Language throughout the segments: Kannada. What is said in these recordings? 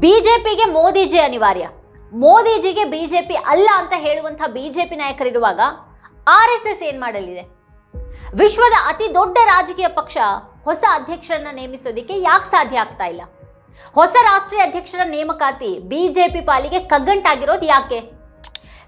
ಬಿಜೆಪಿಗೆ ಮೋದಿಜಿ ಅನಿವಾರ್ಯ. ಮೋದಿಜಿಗೆ ಬಿಜೆಪಿ ಅಲ್ಲ ಅಂತ ಹೇಳುವಂಥ ಬಿಜೆಪಿ ನಾಯಕರಿರುವಾಗ ಆರ್ ಎಸ್ ಎಸ್ ಏನ್ ಮಾಡಲಿದೆ? ವಿಶ್ವದ ಅತಿ ದೊಡ್ಡ ರಾಜಕೀಯ ಪಕ್ಷ ಹೊಸ ಅಧ್ಯಕ್ಷರನ್ನ ನೇಮಿಸೋದಿಕ್ಕೆ ಯಾಕೆ ಸಾಧ್ಯ ಆಗ್ತಾ ಇಲ್ಲ? ಹೊಸ ರಾಷ್ಟ್ರೀಯ ಅಧ್ಯಕ್ಷರ ನೇಮಕಾತಿ ಬಿಜೆಪಿ ಪಾಲಿಗೆ ಕಗ್ಗಂಟಾಗಿರೋದು ಯಾಕೆ?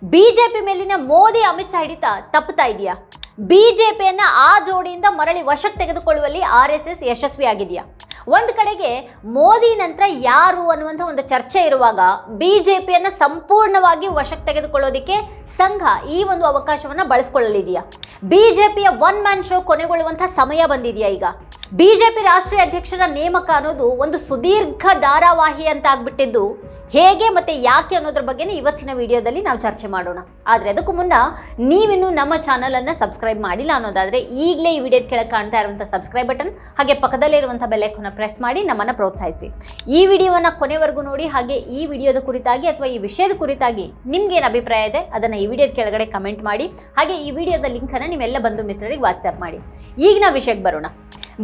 ಬಿಜೆಪಿ ಮೇಲಿನ ಮೋದಿ ಅಮಿತ್ ಶಾ ಹಿಡಿತ ತಪ್ಪುತ್ತಾ ಇದೆಯಾ? ಬಿಜೆಪಿಯನ್ನ ಆ ಜೋಡಿಯಿಂದ ಮರಳಿ ವಶಕ್ಕೆ ತೆಗೆದುಕೊಳ್ಳುವಲ್ಲಿ ಆರ್ ಎಸ್ ಎಸ್ ಯಶಸ್ವಿಯಾಗಿದೆಯಾ? ಒಂದು ಕಡೆಗೆ ಮೋದಿ ನಂತರ ಯಾರು ಅನ್ನುವಂಥ ಒಂದು ಚರ್ಚೆ ಇರುವಾಗ ಬಿ ಜೆ ಪಿಯನ್ನು ಸಂಪೂರ್ಣವಾಗಿ ವಶಕ್ಕೆ ತೆಗೆದುಕೊಳ್ಳೋದಕ್ಕೆ ಸಂಘ ಈ ಒಂದು ಅವಕಾಶವನ್ನು ಬಳಸ್ಕೊಳ್ಳಲಿದೆಯಾ? ಬಿ ಜೆ ಪಿಯ ಒನ್ ಮ್ಯಾನ್ ಶೋ ಕೊನೆಗೊಳ್ಳುವಂಥ ಸಮಯ ಬಂದಿದೆಯಾ ಈಗ? ಬಿಜೆಪಿ ರಾಷ್ಟ್ರೀಯ ಅಧ್ಯಕ್ಷರ ನೇಮಕ ಅನ್ನೋದು ಒಂದು ಸುದೀರ್ಘ ಧಾರಾವಾಹಿ ಅಂತ ಆಗ್ಬಿಟ್ಟಿದ್ದು ಹೇಗೆ ಮತ್ತೆ ಯಾಕೆ ಅನ್ನೋದ್ರ ಬಗ್ಗೆ ಇವತ್ತಿನ ವಿಡಿಯೋದಲ್ಲಿ ನಾವು ಚರ್ಚೆ ಮಾಡೋಣ. ಆದರೆ ಅದಕ್ಕೂ ಮುನ್ನ ನೀವಿನ್ನೂ ನಮ್ಮ ಚಾನಲನ್ನು ಸಬ್ಸ್ಕ್ರೈಬ್ ಮಾಡಿಲ್ಲ ಅನ್ನೋದಾದರೆ ಈಗಲೇ ಈ ವಿಡಿಯೋದ ಕೆಳಗೆ ಕಾಣ್ತಾ ಇರುವಂಥ ಸಬ್ಸ್ಕ್ರೈಬ್ ಬಟನ್ ಹಾಗೆ ಪಕ್ಕದಲ್ಲೇ ಇರುವಂಥ ಬೆಲ್ಲೈಕನ್ನ ಪ್ರೆಸ್ ಮಾಡಿ ನಮ್ಮನ್ನು ಪ್ರೋತ್ಸಾಹಿಸಿ. ಈ ವಿಡಿಯೋವನ್ನು ಕೊನೆವರೆಗೂ ನೋಡಿ, ಹಾಗೆ ಈ ವಿಡಿಯೋದ ಕುರಿತಾಗಿ ಅಥವಾ ಈ ವಿಷಯದ ಕುರಿತಾಗಿ ನಿಮ್ಗೇನು ಅಭಿಪ್ರಾಯ ಇದೆ ಅದನ್ನು ಈ ವಿಡಿಯೋದ ಕೆಳಗಡೆ ಕಮೆಂಟ್ ಮಾಡಿ, ಹಾಗೆ ಈ ವಿಡಿಯೋದ ಲಿಂಕನ್ನು ನೀವೆಲ್ಲ ಬಂಧು ಮಿತ್ರರಿಗೆ ವಾಟ್ಸ್ಆ್ಯಪ್ ಮಾಡಿ. ಈಗ ನಾವು ವಿಷಯಕ್ಕೆ ಬರೋಣ.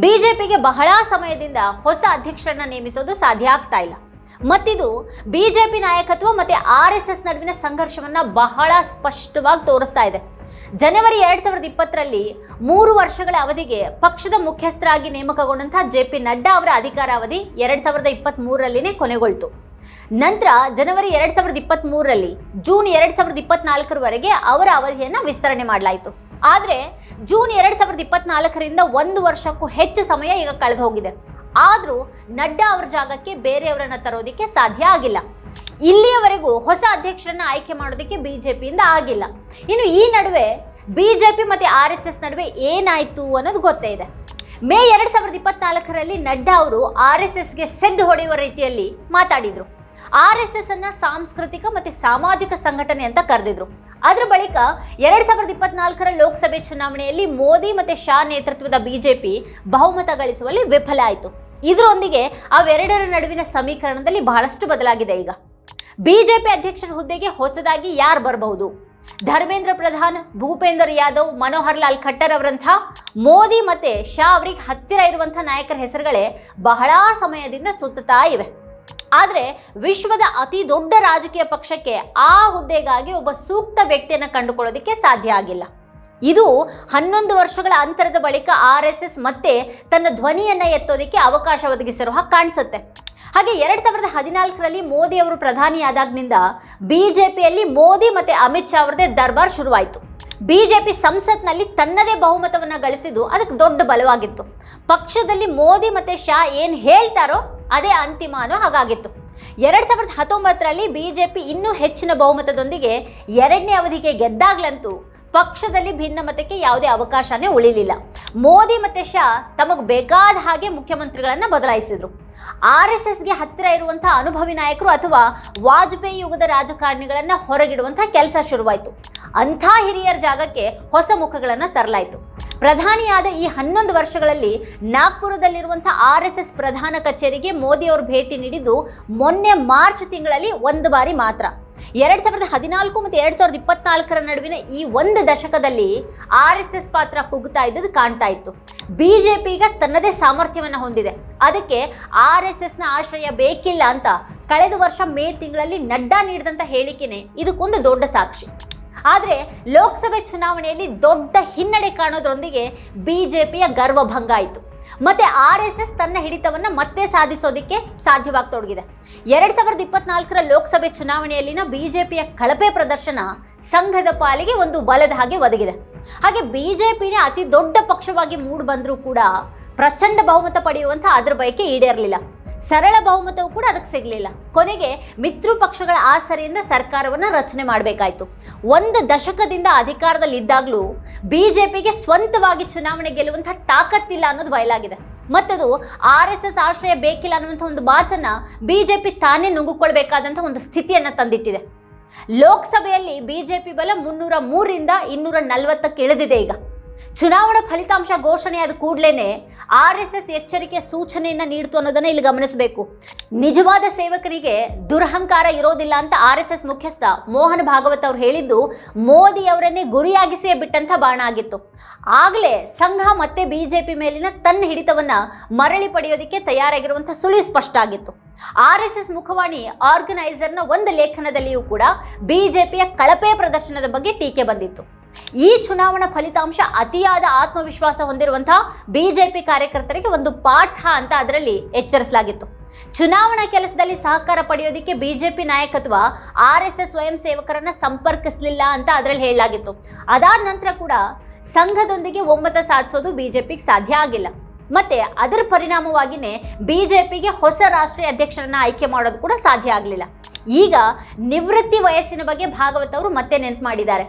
ಬಿಜೆಪಿಗೆ ಬಹಳ ಸಮಯದಿಂದ ಹೊಸ ಅಧ್ಯಕ್ಷರನ್ನ ನೇಮಿಸೋದು ಸಾಧ್ಯ ಆಗ್ತಾ ಇಲ್ಲ. ಮತ್ತಿದು ಬಿಜೆಪಿ ನಾಯಕತ್ವ ಮತ್ತೆ ಆರ್ ಎಸ್ ಎಸ್ ನಡುವಿನ ಸಂಘರ್ಷವನ್ನ ಬಹಳ ಸ್ಪಷ್ಟವಾಗಿ ತೋರಿಸ್ತಾ ಇದೆ. ಜನವರಿ ಎರಡು ಸಾವಿರದ ಇಪ್ಪತ್ತರಲ್ಲಿ ಮೂರು ವರ್ಷಗಳ ಅವಧಿಗೆ ಪಕ್ಷದ ಮುಖ್ಯಸ್ಥರಾಗಿ ನೇಮಕಗೊಂಡಂಥ ಜೆ ಪಿ ನಡ್ಡಾ ಅವರ ಅಧಿಕಾರಾವಧಿ ಎರಡು ಸಾವಿರದ ಇಪ್ಪತ್ತ್ ಮೂರರಲ್ಲಿನೇ ಕೊನೆಗೊಳ್ತು. ನಂತರ ಜನವರಿ ಎರಡು ಸಾವಿರದ ಇಪ್ಪತ್ತ್ಮೂರರಲ್ಲಿ ಜೂನ್ ಎರಡು ಸಾವಿರದ ಇಪ್ಪತ್ನಾಲ್ಕರವರೆಗೆ ಅವರ ಅವಧಿಯನ್ನು ವಿಸ್ತರಣೆ ಮಾಡಲಾಯಿತು. ಆದರೆ ಜೂನ್ ಎರಡು ಸಾವಿರದ ಇಪ್ಪತ್ನಾಲ್ಕರಿಂದ ಒಂದು ವರ್ಷಕ್ಕೂ ಹೆಚ್ಚು ಸಮಯ ಈಗ ಕಳೆದು ಹೋಗಿದೆ ಆದರೂ ನಡ್ಡಾ ಅವರ ಜಾಗಕ್ಕೆ ಬೇರೆಯವರನ್ನ ತರೋದಕ್ಕೆ ಸಾಧ್ಯ ಆಗಿಲ್ಲ. ಇಲ್ಲಿಯವರೆಗೂ ಹೊಸ ಅಧ್ಯಕ್ಷರನ್ನ ಆಯ್ಕೆ ಮಾಡೋದಕ್ಕೆ ಬಿಜೆಪಿಯಿಂದ ಆಗಿಲ್ಲ. ಇನ್ನು ಈ ನಡುವೆ ಬಿಜೆಪಿ ಮತ್ತೆ ಆರ್ ಎಸ್ ಎಸ್ ನಡುವೆ ಏನಾಯ್ತು ಅನ್ನೋದು ಗೊತ್ತೇ ಇದೆ. ಮೇ ಎರಡ್ ಸಾವಿರದ ಇಪ್ಪತ್ನಾಲ್ಕರಲ್ಲಿ ನಡ್ಡಾ ಅವರು ಆರ್ ಎಸ್ ಎಸ್ಗೆ ಸೆಡ್ ಹೊಡೆಯುವ ರೀತಿಯಲ್ಲಿ ಮಾತಾಡಿದ್ರು. ಆರ್ ಎಸ್ ಎಸ್ ಅನ್ನ ಸಾಂಸ್ಕೃತಿಕ ಮತ್ತೆ ಸಾಮಾಜಿಕ ಸಂಘಟನೆ ಅಂತ ಕರೆದಿದ್ರು. ಅದರ ಬಳಿಕ ಎರಡ್ ಸಾವಿರದ ಇಪ್ಪತ್ನಾಲ್ಕರ ಲೋಕಸಭೆ ಚುನಾವಣೆಯಲ್ಲಿ ಮೋದಿ ಮತ್ತೆ ಶಾ ನೇತೃತ್ವದ ಬಿಜೆಪಿ ಬಹುಮತ ಗಳಿಸುವಲ್ಲಿ ವಿಫಲ ಆಯಿತು. ಇದರೊಂದಿಗೆ ಅವೆರಡರ ನಡುವಿನ ಸಮೀಕರಣದಲ್ಲಿ ಬಹಳಷ್ಟು ಬದಲಾಗಿದೆ ಈಗ. ಬಿಜೆಪಿ ಅಧ್ಯಕ್ಷರ ಹುದ್ದೆಗೆ ಹೊಸದಾಗಿ ಯಾರು ಬರಬಹುದು? ಧರ್ಮೇಂದ್ರ ಪ್ರಧಾನ್, ಭೂಪೇಂದ್ರ ಯಾದವ್, ಮನೋಹರ್ ಲಾಲ್ ಖಟ್ಟರ್ ಅವರಂಥ ಮೋದಿ ಮತ್ತೆ ಶಾ ಅವರಿಗೆ ಹತ್ತಿರ ಇರುವಂಥ ನಾಯಕರ ಹೆಸರುಗಳೇ ಬಹಳ ಸಮಯದಿಂದ ಸುತ್ತುತ್ತಾ ಇವೆ. ಆದರೆ ವಿಶ್ವದ ಅತಿ ದೊಡ್ಡ ರಾಜಕೀಯ ಪಕ್ಷಕ್ಕೆ ಆ ಹುದ್ದೆಗಾಗಿ ಒಬ್ಬ ಸೂಕ್ತ ವ್ಯಕ್ತಿಯನ್ನು ಕಂಡುಕೊಳ್ಳೋದಕ್ಕೆ ಸಾಧ್ಯ ಆಗಿಲ್ಲ. ಇದು ಹನ್ನೊಂದು ವರ್ಷಗಳ ಅಂತರದ ಬಳಿಕ ಆರ್ ಎಸ್ ಮತ್ತೆ ತನ್ನ ಧ್ವನಿಯನ್ನು ಎತ್ತೋದಕ್ಕೆ ಅವಕಾಶ ಒದಗಿಸಿರುವ ಹಾಗೆ ಕಾಣಿಸುತ್ತೆ. ಹಾಗೆ ಎರಡ್ ಸಾವಿರದ ಹದಿನಾಲ್ಕರಲ್ಲಿ ಮೋದಿ ಅವರು ಪ್ರಧಾನಿಯಾದಾಗ್ನಿಂದ ಪಿಯಲ್ಲಿ ಮೋದಿ ಮತ್ತೆ ಅಮಿತ್ ಶಾ ಅವರದೇ ದರ್ಬಾರ್ ಶುರುವಾಯಿತು. ಬಿಜೆಪಿ ಸಂಸತ್ನಲ್ಲಿ ತನ್ನದೇ ಬಹುಮತವನ್ನು ಗಳಿಸಿದ್ದು ಅದಕ್ಕೆ ದೊಡ್ಡ ಬಲವಾಗಿತ್ತು. ಪಕ್ಷದಲ್ಲಿ ಮೋದಿ ಮತ್ತೆ ಶಾ ಏನು ಹೇಳ್ತಾರೋ ಅದೇ ಅಂತಿಮ ಅನ್ನೋ ಹಾಗಾಗಿತ್ತು. ಎರಡ್ ಸಾವಿರದ ಹತ್ತೊಂಬತ್ತರಲ್ಲಿ ಬಿಜೆಪಿ ಇನ್ನೂ ಹೆಚ್ಚಿನ ಬಹುಮತದೊಂದಿಗೆ ಎರಡನೇ ಅವಧಿಗೆ ಗೆದ್ದಾಗ್ಲಂತೂ ಪಕ್ಷದಲ್ಲಿ ಭಿನ್ನಮತಕ್ಕೆ ಯಾವುದೇ ಅವಕಾಶನೇ ಉಳಿಲಿಲ್ಲ. ಮೋದಿ ಮತ್ತೆ ಶಾ ತಮಗೆ ಬೇಕಾದ ಹಾಗೆ ಮುಖ್ಯಮಂತ್ರಿಗಳನ್ನು ಬದಲಾಯಿಸಿದ್ರು. ಆರ್ ಎಸ್ ಎಸ್ಗೆ ಹತ್ತಿರ ಇರುವಂತಹ ಅನುಭವಿ ನಾಯಕರು ಅಥವಾ ವಾಜಪೇಯಿ ಯುಗದ ರಾಜಕಾರಣಿಗಳನ್ನು ಹೊರಗಿಡುವಂತಹ ಕೆಲಸ ಶುರುವಾಯಿತು. ಅಂಥ ಹಿರಿಯರ ಜಾಗಕ್ಕೆ ಹೊಸ ಮುಖಗಳನ್ನು ತರಲಾಯಿತು. ಪ್ರಧಾನಿಯಾದ ಈ ಹನ್ನೊಂದು ವರ್ಷಗಳಲ್ಲಿ ನಾಗ್ಪುರದಲ್ಲಿರುವಂಥ ಆರ್ ಎಸ್ ಎಸ್ ಪ್ರಧಾನ ಕಚೇರಿಗೆ ಮೋದಿ ಅವರು ಭೇಟಿ ನೀಡಿದ್ದು ಮೊನ್ನೆ ಮಾರ್ಚ್ ತಿಂಗಳಲ್ಲಿ ಒಂದು ಬಾರಿ ಮಾತ್ರ. ಎರಡ್ ಸಾವಿರದ ಹದಿನಾಲ್ಕು ಮತ್ತು ಎರಡ್ ಸಾವಿರದ ಇಪ್ಪತ್ನಾಲ್ಕರ ನಡುವಿನ ಈ ಒಂದು ದಶಕದಲ್ಲಿ ಆರ್ ಎಸ್ ಎಸ್ ಪಾತ್ರ ಕುಗ್ತಾ ಇದ್ದದ್ದು ಕಾಣ್ತಾ ಇತ್ತು. ಬಿಜೆಪಿಗ ಈಗ ತನ್ನದೇ ಸಾಮರ್ಥ್ಯವನ್ನು ಹೊಂದಿದೆ. ಅದಕ್ಕೆ ಆರ್ ಎಸ್ ಎಸ್ನ ಆಶ್ರಯ ಬೇಕಿಲ್ಲ ಅಂತ ಕಳೆದ ವರ್ಷ ಮೇ ತಿಂಗಳಲ್ಲಿ ನಡ್ಡಾ ನೀಡಿದಂಥ ಹೇಳಿಕೆನೆ ಇದಕ್ಕೊಂದು ದೊಡ್ಡ ಸಾಕ್ಷಿ. ಆದರೆ ಲೋಕಸಭೆ ಚುನಾವಣೆಯಲ್ಲಿ ದೊಡ್ಡ ಹಿನ್ನಡೆ ಕಾಣೋದ್ರೊಂದಿಗೆ ಪಿಯ ಗರ್ವಭಂಗ ಆಯಿತು. ಮತ್ತೆ ಆರ್ ಎಸ್ ಎಸ್ ತನ್ನ ಹಿಡಿತವನ್ನ ಮತ್ತೆ ಸಾಧಿಸೋದಕ್ಕೆ ಸಾಧ್ಯವಾಗ್ತೊಡಗಿದೆ ಎರಡ್ ಸಾವಿರದ ಇಪ್ಪತ್ನಾಲ್ಕರ ಲೋಕಸಭೆ ಚುನಾವಣೆಯಲ್ಲಿನ ಬಿಜೆಪಿಯ ಕಳಪೆ ಪ್ರದರ್ಶನ ಸಂಘದ ಪಾಲಿಗೆ ಒಂದು ಬಲದ ಹಾಗೆ ಒದಗಿದೆ. ಹಾಗೆ ಬಿಜೆಪಿನೇ ಅತಿ ದೊಡ್ಡ ಪಕ್ಷವಾಗಿ ಮೂಡ್ ಬಂದರೂ ಕೂಡ ಪ್ರಚಂಡ ಬಹುಮತ ಪಡೆಯುವಂತ ಅದರ ಬಯಕೆ ಈಡೇರಲಿಲ್ಲ. ಸರಳ ಬಹುಮತವು ಕೂಡ ಅದಕ್ಕೆ ಸಿಗಲಿಲ್ಲ. ಕೊನೆಗೆ ಮಿತ್ರ ಪಕ್ಷಗಳ ಆಸರೆಯಿಂದ ಸರ್ಕಾರವನ್ನು ರಚನೆ ಮಾಡಬೇಕಾಯಿತು. ಒಂದು ದಶಕದಿಂದ ಅಧಿಕಾರದಲ್ಲಿದ್ದಾಗಲೂ ಬಿ ಜೆ ಪಿಗೆ ಸ್ವಂತವಾಗಿ ಚುನಾವಣೆ ಗೆಲ್ಲುವಂಥ ತಾಕತ್ತಿಲ್ಲ ಅನ್ನೋದು ಬಯಲಾಗಿದೆ. ಮತ್ತದು ಆರ್ ಎಸ್ ಎಸ್ ಆಶ್ರಯ ಬೇಕಿಲ್ಲ ಅನ್ನುವಂಥ ಒಂದು ಮಾತನ್ನ ಪಿ ತಾನೇ ನುಂಗಿಕೊಳ್ಬೇಕಾದಂಥ ಒಂದು ಸ್ಥಿತಿಯನ್ನು ತಂದಿಟ್ಟಿದೆ. ಲೋಕಸಭೆಯಲ್ಲಿ ಬಿ ಜೆ ಪಿ ಬಲ ಮುನ್ನೂರ ಮೂರರಿಂದ ಇನ್ನೂರ ನಲವತ್ತಕ್ಕೆ ಇಳಿದಿದೆ ಈಗ. ಚುನಾವಣಾ ಫಲಿತಾಂಶ ಘೋಷಣೆಯಾದ ಕೂಡಲೇ ಆರ್ ಎಸ್ ಎಸ್ ಎಚ್ಚರಿಕೆ ಸೂಚನೆಯನ್ನ ನೀಡಿತು ಅನ್ನೋದನ್ನ ಇಲ್ಲಿ ಗಮನಿಸಬೇಕು. ನಿಜವಾದ ಸೇವಕರಿಗೆ ದುರಹಂಕಾರ ಇರೋದಿಲ್ಲ ಅಂತ ಆರ್ ಎಸ್ ಎಸ್ ಮುಖ್ಯಸ್ಥ ಮೋಹನ್ ಭಾಗವತ್ ಅವರು ಹೇಳಿದ್ದು, ಮೋದಿ ಅವರನ್ನೇ ಗುರಿಯಾಗಿಸಿಯೇ ಬಿಟ್ಟಂತ ಬಾಣ ಆಗಿತ್ತು. ಆಗಲೇ ಸಂಘ ಮತ್ತೆ ಬಿಜೆಪಿ ಮೇಲಿನ ತನ್ನ ಹಿಡಿತವನ್ನ ಮರಳಿ ಪಡೆಯೋದಕ್ಕೆ ತಯಾರಾಗಿರುವಂಥ ಸುಳಿ ಸ್ಪಷ್ಟ ಆಗಿತ್ತು. ಆರ್ ಎಸ್ ಎಸ್ ಮುಖವಾಣಿ ಆರ್ಗನೈಸರ್ನ ಒಂದು ಲೇಖನದಲ್ಲಿಯೂ ಕೂಡ ಬಿಜೆಪಿಯ ಕಳಪೆ ಪ್ರದರ್ಶನದ ಬಗ್ಗೆ ಟೀಕೆ ಬಂದಿತ್ತು. ಈ ಚುನಾವಣಾ ಫಲಿತಾಂಶ ಅತಿಯಾದ ಆತ್ಮವಿಶ್ವಾಸ ಹೊಂದಿರುವಂತಹ ಬಿಜೆಪಿ ಕಾರ್ಯಕರ್ತರಿಗೆ ಒಂದು ಪಾಠ ಅಂತ ಅದರಲ್ಲಿ ಎಚ್ಚರಿಸಲಾಗಿತ್ತು. ಚುನಾವಣಾ ಕೆಲಸದಲ್ಲಿ ಸಹಕಾರ ಪಡೆಯೋದಕ್ಕೆ ಬಿಜೆಪಿ ನಾಯಕತ್ವ ಆರ್ ಎಸ್ ಎಸ್ ಸ್ವಯಂ ಸೇವಕರನ್ನ ಸಂಪರ್ಕಿಸಲಿಲ್ಲ ಅಂತ ಅದರಲ್ಲಿ ಹೇಳಲಾಗಿತ್ತು. ಅದಾದ ನಂತರ ಕೂಡ ಸಂಘದೊಂದಿಗೆ ಒಮ್ಮತ ಸಾಧಿಸೋದು ಬಿಜೆಪಿಗೆ ಸಾಧ್ಯ ಆಗಿಲ್ಲ. ಮತ್ತೆ ಅದರ ಪರಿಣಾಮವಾಗಿನೇ ಬಿಜೆಪಿಗೆ ಹೊಸ ರಾಷ್ಟ್ರೀಯ ಅಧ್ಯಕ್ಷರನ್ನ ಆಯ್ಕೆ ಮಾಡೋದು ಕೂಡ ಸಾಧ್ಯ ಆಗಲಿಲ್ಲ. ಈಗ ನಿವೃತ್ತಿ ವಯಸ್ಸಿನ ಬಗ್ಗೆ ಭಾಗವತ್ ಅವರು ಮತ್ತೆ ನೆನಪು ಮಾಡಿದ್ದಾರೆ.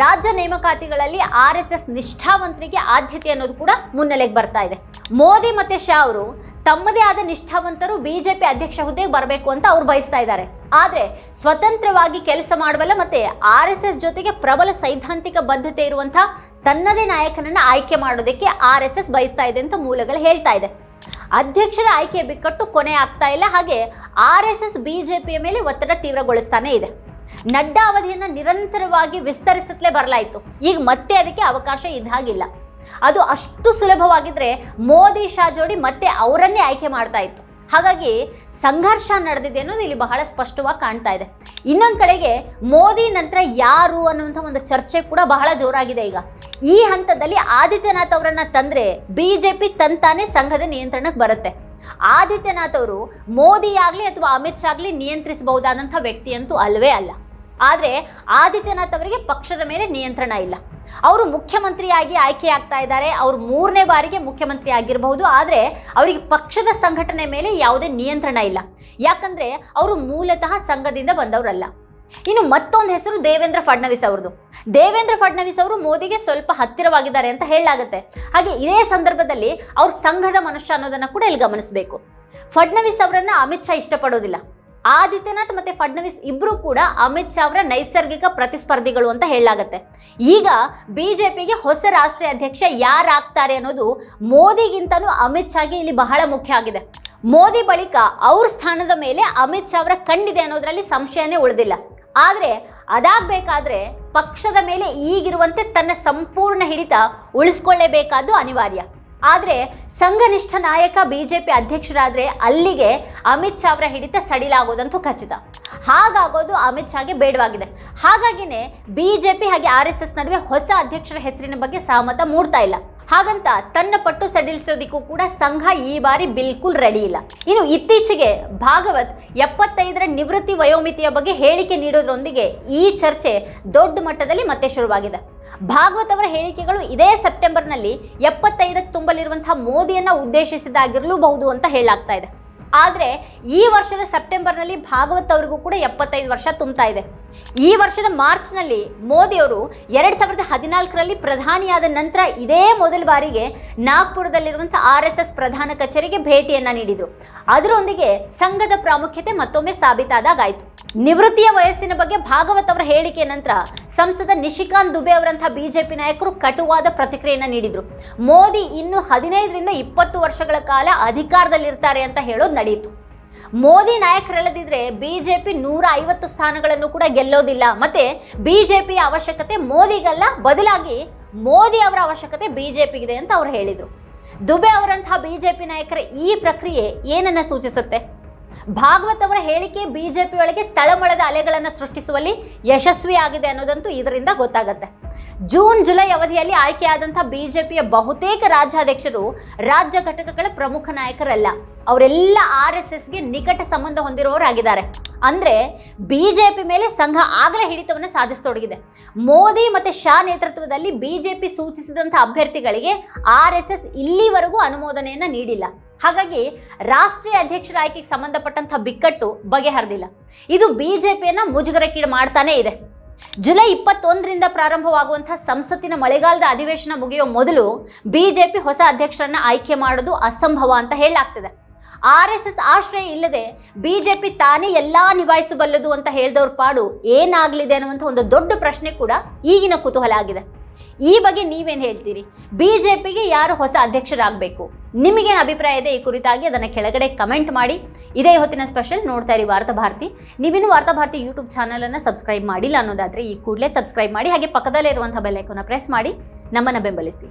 ರಾಜ್ಯ ನೇಮಕಾತಿಗಳಲ್ಲಿ ಆರ್ ಎಸ್ ಎಸ್ ನಿಷ್ಠಾವಂತರಿಗೆ ಆದ್ಯತೆ ಅನ್ನೋದು ಕೂಡ ಮುನ್ನೆಲೆಗೆ ಬರ್ತಾ ಇದೆ. ಮೋದಿ ಮತ್ತೆ ಶಾ ಅವರು ತಮ್ಮದೇ ಆದ ನಿಷ್ಠಾವಂತರು ಬಿಜೆಪಿ ಅಧ್ಯಕ್ಷ ಹುದ್ದೆಗೆ ಬರಬೇಕು ಅಂತ ಅವ್ರು ಬಯಸ್ತಾ ಇದ್ದಾರೆ. ಆದರೆ ಸ್ವತಂತ್ರವಾಗಿ ಕೆಲಸ ಮಾಡಬಲ್ಲ ಮತ್ತೆ ಆರ್ ಎಸ್ ಎಸ್ ಜೊತೆಗೆ ಪ್ರಬಲ ಸೈದ್ಧಾಂತಿಕ ಬದ್ಧತೆ ಇರುವಂತಹ ತನ್ನದೇ ನಾಯಕನನ್ನ ಆಯ್ಕೆ ಮಾಡೋದಕ್ಕೆ ಆರ್ ಎಸ್ ಎಸ್ ಬಯಸ್ತಾ ಇದೆ ಅಂತ ಮೂಲಗಳು ಹೇಳ್ತಾ ಇದೆ. ಅಧ್ಯಕ್ಷರ ಆಯ್ಕೆ ಬಿಕ್ಕಟ್ಟು ಕೊನೆ ಆಗ್ತಾ ಇಲ್ಲ. ಹಾಗೆ ಆರ್ ಎಸ್ ಎಸ್ ಬಿಜೆಪಿಯ ಮೇಲೆ ಒತ್ತಡ ತೀವ್ರಗೊಳಿಸ್ತಾನೆ ಇದೆ. ನಡ್ಡಾ ಅವಧಿಯನ್ನು ನಿರಂತರವಾಗಿ ವಿಸ್ತರಿಸುತ್ತಲೇ ಬರಲಾಯಿತು. ಈಗ ಮತ್ತೆ ಅದಕ್ಕೆ ಅವಕಾಶ ಇದ್ದಾಗಿಲ್ಲ ಅದು ಅಷ್ಟು ಸುಲಭವಾಗಿದ್ರೆ ಮೋದಿ, ಶಾ ಜೋಡಿ ಮತ್ತೆ ಅವರನ್ನೇ ಆಯ್ಕೆ ಮಾಡ್ತಾ ಇತ್ತು. ಹಾಗಾಗಿ ಸಂಘರ್ಷ ನಡೆದಿದೆ ಅನ್ನೋದು ಇಲ್ಲಿ ಬಹಳ ಸ್ಪಷ್ಟವಾಗಿ ಕಾಣ್ತಾ ಇದೆ. ಇನ್ನೊಂದು ಕಡೆಗೆ ಮೋದಿ ನಂತರ ಯಾರು ಅನ್ನುವಂಥ ಒಂದು ಚರ್ಚೆ ಕೂಡ ಬಹಳ ಜೋರಾಗಿದೆ ಈಗ. ಈ ಹಂತದಲ್ಲಿ ಆದಿತ್ಯನಾಥ್ ಅವರನ್ನ ತಂದ್ರೆ ಬಿಜೆಪಿ ತಂತಾನೆ ಸಂಘದ ನಿಯಂತ್ರಣಕ್ಕೆ ಬರುತ್ತೆ. ಆದಿತ್ಯನಾಥ್ ಅವರು ಮೋದಿ ಆಗಲಿ ಅಥವಾ ಅಮಿತ್ ಶಾ ಆಗಲಿ ನಿಯಂತ್ರಿಸಬಹುದಾದಂಥ ವ್ಯಕ್ತಿ ಅಂತೂ ಅಲ್ವೇ ಅಲ್ಲ. ಆದರೆ ಆದಿತ್ಯನಾಥ್ ಅವರಿಗೆ ಪಕ್ಷದ ಮೇಲೆ ನಿಯಂತ್ರಣ ಇಲ್ಲ. ಅವರು ಮುಖ್ಯಮಂತ್ರಿಯಾಗಿ ಆಯ್ಕೆ ಆಗ್ತಾ ಇದ್ದಾರೆ. ಅವರು ಮೂರನೇ ಬಾರಿಗೆ ಮುಖ್ಯಮಂತ್ರಿ ಆಗಿರಬಹುದು. ಆದರೆ ಅವರಿಗೆ ಪಕ್ಷದ ಸಂಘಟನೆ ಮೇಲೆ ಯಾವುದೇ ನಿಯಂತ್ರಣ ಇಲ್ಲ. ಯಾಕಂದ್ರೆ ಅವರು ಮೂಲತಃ ಸಂಘದಿಂದ ಬಂದವರಲ್ಲ. ಇನ್ನು ಮತ್ತೊಂದು ಹೆಸರು ದೇವೇಂದ್ರ ಫಡ್ನವೀಸ್ ಅವ್ರದ್ದು ದೇವೇಂದ್ರ ಫಡ್ನವೀಸ್ ಅವರು ಮೋದಿಗೆ ಸ್ವಲ್ಪ ಹತ್ತಿರವಾಗಿದ್ದಾರೆ ಅಂತ ಹೇಳಲಾಗುತ್ತೆ. ಹಾಗೆ ಇದೇ ಸಂದರ್ಭದಲ್ಲಿ ಅವ್ರ ಸಂಘದ ಮನುಷ್ಯ ಅನ್ನೋದನ್ನ ಕೂಡ ಇಲ್ಲಿ ಗಮನಿಸಬೇಕು. ಫಡ್ನವೀಸ್ ಅವರನ್ನ ಅಮಿತ್ ಶಾ ಇಷ್ಟಪಡೋದಿಲ್ಲ. ಆದಿತ್ಯನಾಥ್ ಮತ್ತೆ ಫಡ್ನವೀಸ್ ಇಬ್ರು ಕೂಡ ಅಮಿತ್ ಶಾ ಅವರ ನೈಸರ್ಗಿಕ ಪ್ರತಿಸ್ಪರ್ಧಿಗಳು ಅಂತ ಹೇಳಲಾಗತ್ತೆ. ಈಗ ಬಿಜೆಪಿಗೆ ಹೊಸ ರಾಷ್ಟ್ರೀಯ ಅಧ್ಯಕ್ಷ ಯಾರಾಗ್ತಾರೆ ಅನ್ನೋದು ಮೋದಿಗಿಂತನೂ ಅಮಿತ್ ಶಾಗೆ ಇಲ್ಲಿ ಬಹಳ ಮುಖ್ಯ ಆಗಿದೆ. ಮೋದಿ ಬಳಿಕ ಅವ್ರ ಸ್ಥಾನದ ಮೇಲೆ ಅಮಿತ್ ಶಾ ಅವರ ಕಂಡಿದೆ ಅನ್ನೋದರಲ್ಲಿ ಸಂಶಯನೇ ಉಳಿದಿಲ್ಲ. ಆದರೆ ಅದಾಗಬೇಕಾದ್ರೆ ಪಕ್ಷದ ಮೇಲೆ ಈಗಿರುವಂತೆ ತನ್ನ ಸಂಪೂರ್ಣ ಹಿಡಿತ ಉಳಿಸ್ಕೊಳ್ಳೇಬೇಕಾದ್ದು ಅನಿವಾರ್ಯ. ಆದರೆ ಸಂಘನಿಷ್ಠ ನಾಯಕ ಬಿ ಜೆ ಪಿ ಅಧ್ಯಕ್ಷರಾದರೆ ಅಲ್ಲಿಗೆ ಅಮಿತ್ ಶಾ ಅವರ ಹಿಡಿತ ಸಡಿಲಾಗೋದಂತೂ ಖಚಿತ. ಹಾಗಾಗೋದು ಅಮಿತ್ ಶಾಗೆ ಬೇಡವಾಗಿದೆ. ಹಾಗಾಗಿನೇ ಪಿ ಹಾಗೆ ಆರ್ ಎಸ್ ಎಸ್ ನಡುವೆ ಹೊಸ ಅಧ್ಯಕ್ಷರ ಹೆಸರಿನ ಬಗ್ಗೆ ಸಹಮತ ಮೂಡ್ತಾ ಇಲ್ಲ. ಹಾಗಂತ ತನ್ನ ಪಟ್ಟು ಸಡಿಲಿಸೋದಕ್ಕೂ ಕೂಡ ಸಂಘ ಈ ಬಾರಿ ಬಿಲ್ಕುಲ್ ರೆಡಿ ಇಲ್ಲ. ಇನ್ನು ಇತ್ತೀಚೆಗೆ ಭಾಗವತ್ ಎಪ್ಪತ್ತೈದರ ನಿವೃತ್ತಿ ವಯೋಮಿತಿಯ ಬಗ್ಗೆ ಹೇಳಿಕೆ ನೀಡೋದ್ರೊಂದಿಗೆ ಈ ಚರ್ಚೆ ದೊಡ್ಡ ಮಟ್ಟದಲ್ಲಿ ಮತ್ತೆ ಶುರುವಾಗಿದೆ. ಭಾಗವತ್ ಅವರ ಹೇಳಿಕೆಗಳು ಇದೇ ಸೆಪ್ಟೆಂಬರ್ನಲ್ಲಿ ಎಪ್ಪತ್ತೈದಕ್ಕೆ ತುಂಬಲಿರುವಂತಹ ಮೋದಿಯನ್ನ ಉದ್ದೇಶಿಸಿದಾಗಿರಲೂಬಹುದು ಅಂತ ಹೇಳಾಗ್ತಾ ಇದೆ. ಆದರೆ ಈ ವರ್ಷದ ಸೆಪ್ಟೆಂಬರ್ನಲ್ಲಿ ಭಾಗವತ್ ಅವರಿಗೂ ಕೂಡ ಎಪ್ಪತ್ತೈದು ವರ್ಷ ತುಂಬ್ತಾ ಇದೆ. ಈ ವರ್ಷದ ಮಾರ್ಚ್ನಲ್ಲಿ ಮೋದಿಯವರು ಎರಡು ಸಾವಿರದ ಹದಿನಾಲ್ಕರಲ್ಲಿ ಪ್ರಧಾನಿಯಾದ ನಂತರ ಇದೇ ಮೊದಲ ಬಾರಿಗೆ ನಾಗ್ಪುರದಲ್ಲಿರುವಂಥ ಆರ್ ಎಸ್ ಎಸ್ ಪ್ರಧಾನ ಕಚೇರಿಗೆ ಭೇಟಿಯನ್ನು ನೀಡಿದರು. ಅದರೊಂದಿಗೆ ಸಂಘದ ಪ್ರಾಮುಖ್ಯತೆ ಮತ್ತೊಮ್ಮೆ ಸಾಬೀತಾದಾಗಾಯಿತು. ನಿವೃತ್ತಿಯ ವಯಸ್ಸಿನ ಬಗ್ಗೆ ಭಾಗವತ್ ಅವರ ಹೇಳಿಕೆ ನಂತರ ಸಂಸದ ನಿಶಿಕಾಂತ್ ದುಬೆ ಅವರಂತಹ ಬಿಜೆಪಿ ನಾಯಕರು ಕಟುವಾದ ಪ್ರತಿಕ್ರಿಯೆಯನ್ನು ನೀಡಿದರು. ಮೋದಿ ಇನ್ನು ಹದಿನೈದರಿಂದ ಇಪ್ಪತ್ತು ವರ್ಷಗಳ ಕಾಲ ಅಧಿಕಾರದಲ್ಲಿರ್ತಾರೆ ಅಂತ ಹೇಳೋದು ನಡೆಯಿತು. ಮೋದಿ ನಾಯಕರಲ್ಲದಿದ್ರೆ ಬಿಜೆಪಿ ನೂರ ಐವತ್ತು ಸ್ಥಾನಗಳನ್ನು ಕೂಡ ಗೆಲ್ಲೋದಿಲ್ಲ. ಮತ್ತೆ ಬಿಜೆಪಿಯ ಅವಶ್ಯಕತೆ ಮೋದಿಗಲ್ಲ, ಬದಲಾಗಿ ಮೋದಿ ಅವರ ಅವಶ್ಯಕತೆ ಬಿಜೆಪಿಗಿದೆ ಅಂತ ಅವ್ರು ಹೇಳಿದರು. ದುಬೆ ಅವರಂತಹ ಬಿಜೆಪಿ ನಾಯಕರ ಈ ಪ್ರಕ್ರಿಯೆ ಏನನ್ನ ಸೂಚಿಸುತ್ತೆ? ಭಾಗವತ್ ಅವರ ಹೇಳಿಕೆ ಬಿಜೆಪಿ ಒಳಗೆ ತಳಮಳದ ಅಲೆಗಳನ್ನು ಸೃಷ್ಟಿಸುವಲ್ಲಿ ಯಶಸ್ವಿಯಾಗಿದೆ ಅನ್ನೋದಂತೂ ಇದರಿಂದ ಗೊತ್ತಾಗುತ್ತೆ. ಜೂನ್ ಜುಲೈ ಅವಧಿಯಲ್ಲಿ ಆಯ್ಕೆಯಾದಂಥ ಬಿಜೆಪಿಯ ಬಹುತೇಕ ರಾಜ್ಯಾಧ್ಯಕ್ಷರು ರಾಜ್ಯ ಘಟಕಗಳ ಪ್ರಮುಖ ನಾಯಕರಲ್ಲ. ಅವರೆಲ್ಲ ಆರ್ ಎಸ್ ಎಸ್ಗೆ ನಿಕಟ ಸಂಬಂಧ ಹೊಂದಿರುವವರಾಗಿದ್ದಾರೆ ಅಂದ್ರೆ ಬಿಜೆಪಿ ಮೇಲೆ ಸಂಘ ಆಗಲೇ ಹಿಡಿತವನ್ನು ಸಾಧಿಸತೊಡಗಿದೆ ಮೋದಿ ಮತ್ತೆ ಶಾ ನೇತೃತ್ವದಲ್ಲಿ ಬಿಜೆಪಿ ಸೂಚಿಸಿದಂಥ ಅಭ್ಯರ್ಥಿಗಳಿಗೆ ಆರ್ ಎಸ್ ಎಸ್ ಇಲ್ಲಿವರೆಗೂ ಅನುಮೋದನೆಯನ್ನ ನೀಡಿಲ್ಲ. ಹಾಗಾಗಿ ರಾಷ್ಟ್ರೀಯ ಅಧ್ಯಕ್ಷರ ಆಯ್ಕೆಗೆ ಸಂಬಂಧಪಟ್ಟಂಥ ಬಿಕ್ಕಟ್ಟು ಬಗೆಹರಿದಿಲ್ಲ. ಇದು ಬಿಜೆಪಿಯನ್ನ ಮುಜುಗರಕ್ಕೀಡು ಮಾಡ್ತಾನೇ ಇದೆ. ಜುಲೈ ಇಪ್ಪತ್ತೊಂದರಿಂದ ಪ್ರಾರಂಭವಾಗುವಂತಹ ಸಂಸತ್ತಿನ ಮಳೆಗಾಲದ ಅಧಿವೇಶನ ಮುಗಿಯುವ ಮೊದಲು ಬಿಜೆಪಿ ಹೊಸ ಅಧ್ಯಕ್ಷರನ್ನ ಆಯ್ಕೆ ಮಾಡೋದು ಅಸಂಭವ ಅಂತ ಹೇಳಲಾಗ್ತಿದೆ. ಆರ್ ಎಸ್ ಎಸ್ ಆಶ್ರಯ ಇಲ್ಲದೆ ಬಿಜೆಪಿ ತಾನೇ ಎಲ್ಲಾ ನಿಭಾಯಿಸಬಲ್ಲದು ಅಂತ ಹೇಳಿದವ್ರ ಪಾಡು ಏನಾಗಲಿದೆ ಅನ್ನುವಂಥ ಒಂದು ದೊಡ್ಡ ಪ್ರಶ್ನೆ ಕೂಡ ಈಗಿನ ಕುತೂಹಲ ಆಗಿದೆ. ಈ ಬಗ್ಗೆ ನೀವೇನು ಹೇಳ್ತೀರಿ? ಬಿಜೆಪಿಗೆ ಯಾರು ಹೊಸ ಅಧ್ಯಕ್ಷರಾಗಬೇಕು? ನಿಮಗೇನು ಅಭಿಪ್ರಾಯ ಇದೆ ಈ ಕುರಿತಾಗಿ ಅದನ್ನು ಕೆಳಗಡೆ ಕಮೆಂಟ್ ಮಾಡಿ. ಇದೇ ಹೊತ್ತಿನ ಸ್ಪೆಷಲ್ ನೋಡ್ತಾ ಇರಿ ವಾರ್ತಾ ಭಾರತಿ. ನೀವಿನ್ನು ವಾರ್ತಾ ಭಾರತಿ ಯೂಟ್ಯೂಬ್ ಚಾನಲನ್ನು ಸಬ್ಸ್ಕ್ರೈಬ್ ಮಾಡಿಲ್ಲ ಅನ್ನೋದಾದರೆ ಈ ಕೂಡಲೇ ಸಬ್ಸ್ಕ್ರೈಬ್ ಮಾಡಿ, ಹಾಗೆ ಪಕ್ಕದಲ್ಲೇ ಇರುವಂಥ ಬೆಲ್ಲೈಕನ್ನ ಪ್ರೆಸ್ ಮಾಡಿ. ನಮ್ಮನ್ನು ಬೆಂಬಲಿಸಿ.